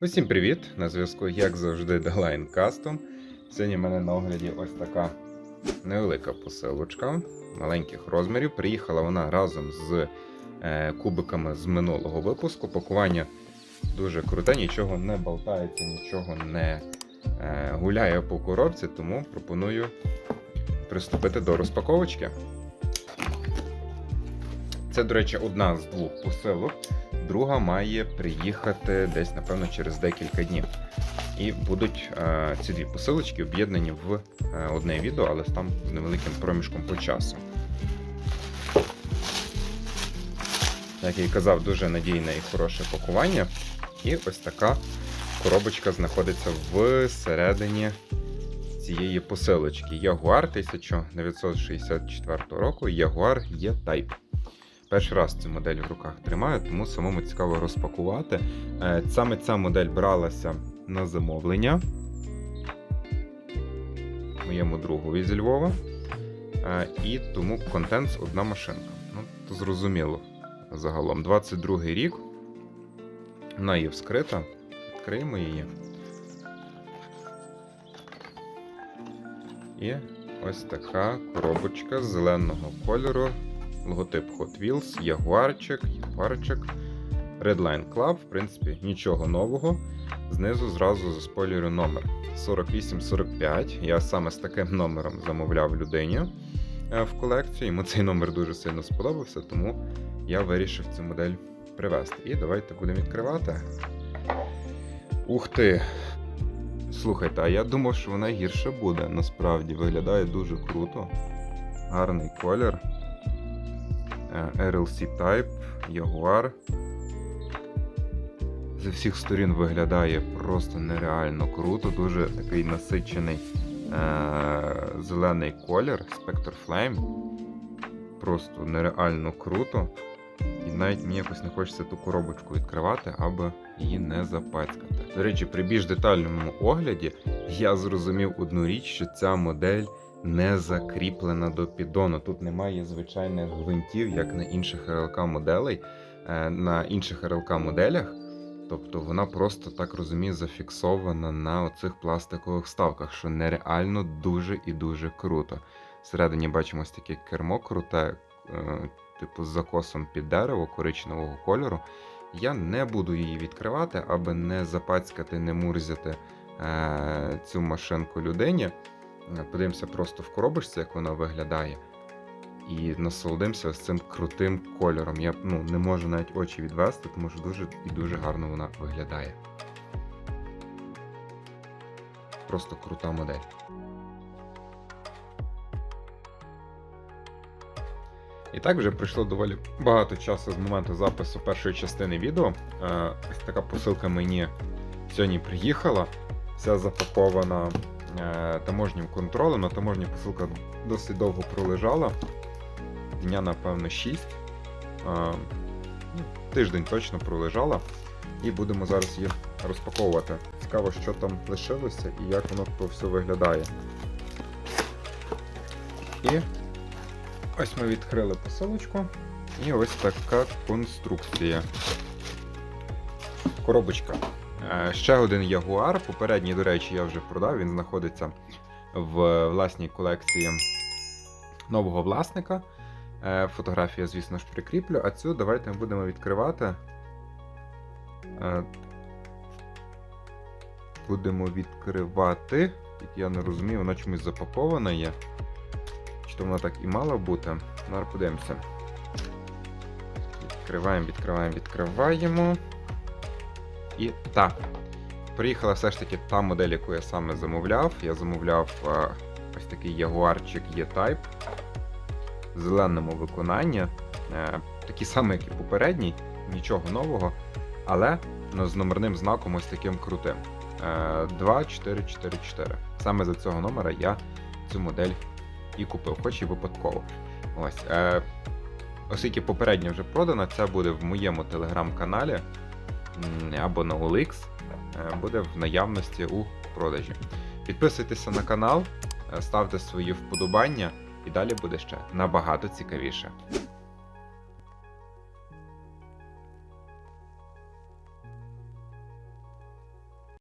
Усім привіт! На зв'язку, як завжди, Deline Custom. Сьогодні в мене на огляді ось така невелика посилочка маленьких розмірів. Приїхала вона разом з е, кубиками з минулого випуску. Пакування дуже круте, нічого не болтається, нічого не е, гуляє по коробці, тому пропоную приступити до розпаковочки. Це, до речі, одна з двох посилок. Друга має приїхати десь, напевно, через декілька днів. І будуть е, ці дві посилочки об'єднані в е, одне відео, але там з невеликим проміжком по часу. Як я і казав, дуже надійне і хороше пакування. І ось така коробочка знаходиться всередині цієї посилочки. Jaguar 1964 року, Jaguar E-Type. Перший раз цю модель в руках тримаю, тому самому цікаво розпакувати. Е, Саме ця модель бралася на замовлення моєму другові зі Львова. Е, І тому контент одна машинка. Ну, то зрозуміло загалом. 22-й рік. Вона є вскрита. Відкриємо її. І ось така коробочка зеленого кольору логотип Hot Wheels, Ягуарчик, Ягуарчик, Redline Club, в принципі, нічого нового. Знизу зразу заспойлерю номер 4845. Я саме з таким номером замовляв людині е, в колекцію. Йому цей номер дуже сильно сподобався, тому я вирішив цю модель привезти. І давайте будемо відкривати. Ух ти! Слухайте, а я думав, що вона гірше буде. Насправді виглядає дуже круто. Гарний колір. Е, RLC Type, Jaguar. Зі всіх сторін виглядає просто нереально круто, дуже такий насичений е- зелений колір, Spectre Flame. Просто нереально круто. І навіть мені якось не хочеться ту коробочку відкривати, аби її не запацькати. До речі, при більш детальному огляді я зрозумів одну річ, що ця модель не закріплена до піддону. Тут немає звичайних гвинтів, як на інших РЛК моделей, е, на інших РЛК моделях. Тобто вона просто так розумію зафіксована на оцих пластикових вставках, що нереально дуже і дуже круто. Всередині бачимо ось таке кермо круте, е, типу з закосом під дерево коричневого кольору. Я не буду її відкривати, аби не запацькати, не мурзяти е, цю машинку людині. Подивимося просто в коробочці, як вона виглядає. І насолодимося з цим крутим кольором. Я ну, не можу навіть очі відвести, тому що дуже і дуже гарно вона виглядає. Просто крута модель. І так вже пройшло доволі багато часу з моменту запису першої частини відео. Е, Ось така посилка мені сьогодні приїхала. Вся запакована е, таможнім контролем. На таможні посилка досить довго пролежала. Дня, напевно, 6. Е, ну, тиждень точно пролежала. І будемо зараз її розпаковувати. Цікаво, що там лишилося і як воно то все виглядає. І ось ми відкрили посилочку. І ось така конструкція. Коробочка. Е, Ще один Ягуар. Попередній, до речі, я вже продав. Він знаходиться в власній колекції нового власника. Е, Фотографію, звісно ж, прикріплю. А цю давайте ми будемо відкривати. Е, Будемо відкривати. Я не розумію, вона чомусь запакована є. Чи то вона так і мала бути? Зараз подивимося. Відкриваємо, відкриваємо, відкриваємо. І так. Приїхала все ж таки та модель, яку я саме замовляв. Я замовляв е, ось такий ягуарчик E-Type в зеленому виконанні. Е, такий самий, як і попередній, нічого нового, але ну, з номерним знаком ось таким крутим. Е, 2444. Саме за цього номера я цю модель і купив, хоч і випадково. Ось. Е, оскільки попередня вже продана, це буде в моєму телеграм-каналі або на OLX, е, буде в наявності у продажі. Підписуйтеся на канал, е, ставте свої вподобання, і далі буде ще набагато цікавіше.